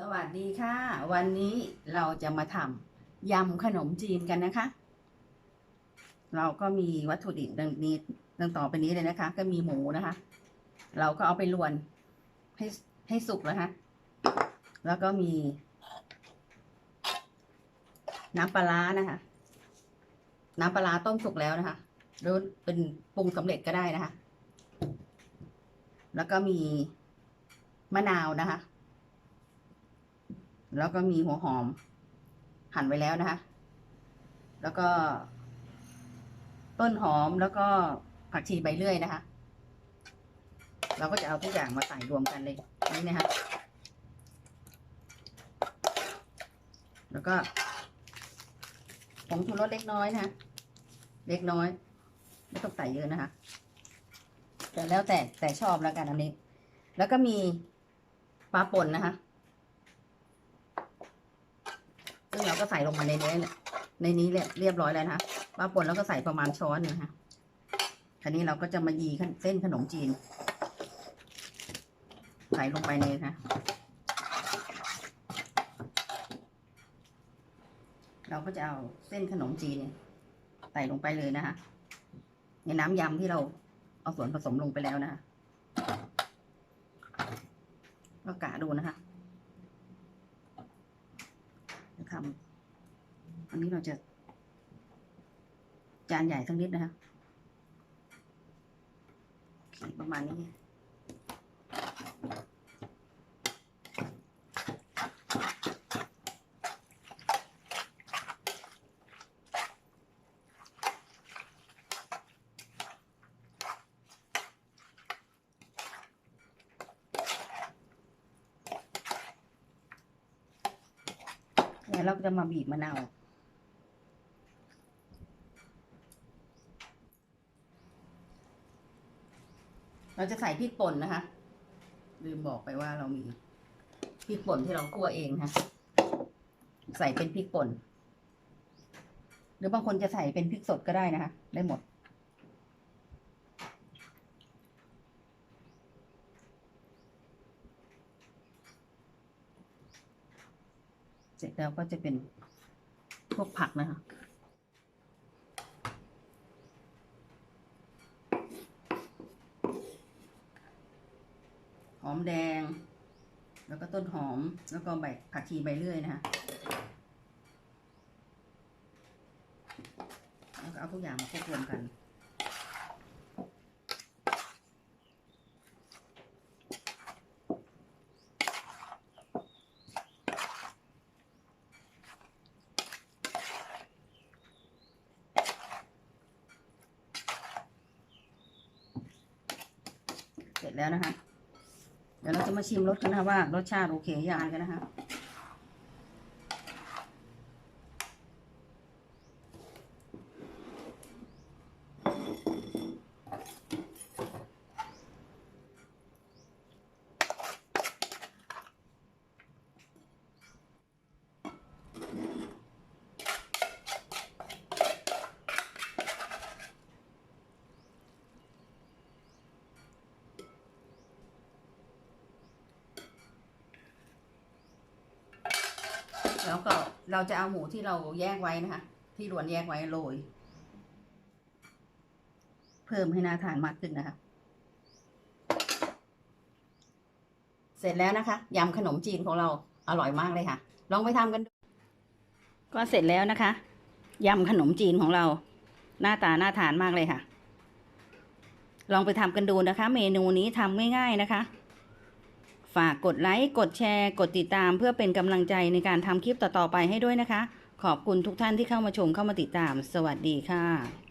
สวัสดีค่ะ วันนี้เราจะมาทำยำขนมจีนกันนะคะ เราก็มีวัตถุดิบดังนี้ดังต่อไปนี้เลยนะคะ ก็มีหมูนะคะ เราก็เอาไปลวนให้ให้สุกนะคะแล้วก็มี น้ำปลาร้านะคะ น้ำปลาร้าต้มสุกแล้วนะคะหรือเป็นปรุงสำเร็จก็ได้นะคะ แล้วก็มีมะนาวนะคะ แล้วก็มีหัวหอม หั่นไว้แล้วนะคะ แล้วก็ ต้นหอมแล้วก็ผักชีใบเลื่อยนะคะ เราก็จะเอาทุกอย่างมาใส่รวมกันเลยนี่นะคะ แล้วก็ผงชูรสเล็กน้อยนะคะเล็กน้อย ไม่ต้องใส่เยอะนะคะแต่แล้วแต่แต่ชอบแล้วกันอันนี้ แล้วก็มีปลาป่นนะคะ ซึ่งเราก็ใส่ลงมาในนี้เนี่ยในนี้เรียบเรียบร้อยแล้วนะคะปลาป่นแล้วก็ใส่ประมาณช้อนนึงนะคะทีนี้เราก็จะมายีเส้นขนมจีน ใส่ลงไปในนะคะเราก็จะเอาเส้นขนมจีนใส่ลงไปเลยนะคะในน้ำยำที่เราเอาส่วนผสมลงไปแล้วนะคะก็กะดูนะคะจะ ทำอันนี้เราจะ จานใหญ่สักนิดนะคะประมาณนี้ แล้วเราก็จะมาบีบมะนาวเราจะใส่พริกป่นนะคะ ลืมบอกไปว่าเรามีพริกป่นที่เราคั่วเองนะคะใส่เป็นพริกป่น หรือบางคนจะใส่เป็นพริกสดก็ได้นะคะ ได้หมด เสร็จแล้วก็จะเป็นพวกผักนะคะหอมแดง แล้วก็ต้นหอมแล้วก็ใบผักชีใบเลื่อยนะคะแล้วก็เอาทุกอย่างมาคลุกรวมกัน แล้วนะคะ เดี๋ยวเราจะมาชิมรสกันนะคะว่ารสชาติโอเคยังกันนะคะ แล้วก็เราจะเอาหมูที่เราแยกไว้นะคะ ที่รวนแยกไว้โรยเพิ่มให้น่าทานมากขึ้นนะคะ เสร็จแล้วนะคะยำขนมจีนของเราอร่อยมากเลยค่ะ ลองไปทำกันดูก็เสร็จแล้วนะคะยำขนมจีนของเรา หน้าตาน่าทานมากเลยค่ะ ลองไปทำกันดูนะคะ เมนูนี้ทำง่ายๆนะคะ ฝากกดไลค์ กดแชร์ กดติดตามเพื่อเป็นกำลังใจในการทำคลิปต่อๆไปให้ด้วยนะคะ ขอบคุณทุกท่านที่เข้ามาชมเข้ามาติดตาม สวัสดีค่ะ